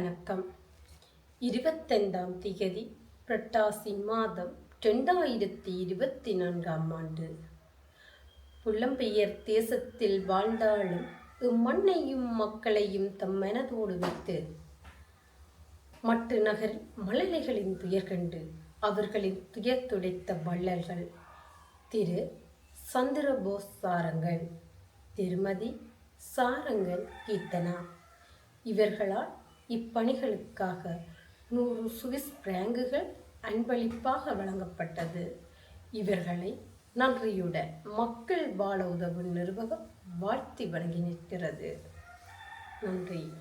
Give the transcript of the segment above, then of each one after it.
வணக்கம். இருபத்தைந்தாம் திகதி புரட்டாசி மாதம் ரெண்டாயிரத்தி இருபத்தி நான்காம் ஆண்டு. புலம்பெயர் தேசத்தில் வாழ்ந்தாலும் இம்மண்ணையும் மக்களையும் தம் மனதோடு வைத்து மட்டு நகர் மழலைகளின் துயர் கண்டு அவர்களின் துயர் துடைத்த வள்ளல்கள் திரு சந்திரபோஸ் சாரங்கள் திருமதி சாரங்கள் கீர்த்தனா இவர்களால் இப்பணிகளுக்காக நூறு சுவிஸ் பிராங்குகள் அன்பளிப்பாக வழங்கப்பட்டது. இவர்களை நன்றியுடன் மக்கள் வாழ உதவும் நிர்வாகம் வாழ்த்தி வழங்கி நிற்கிறது. நன்றி.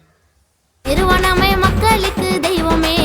நிறுவனமே மக்களுக்கு தெய்வமே.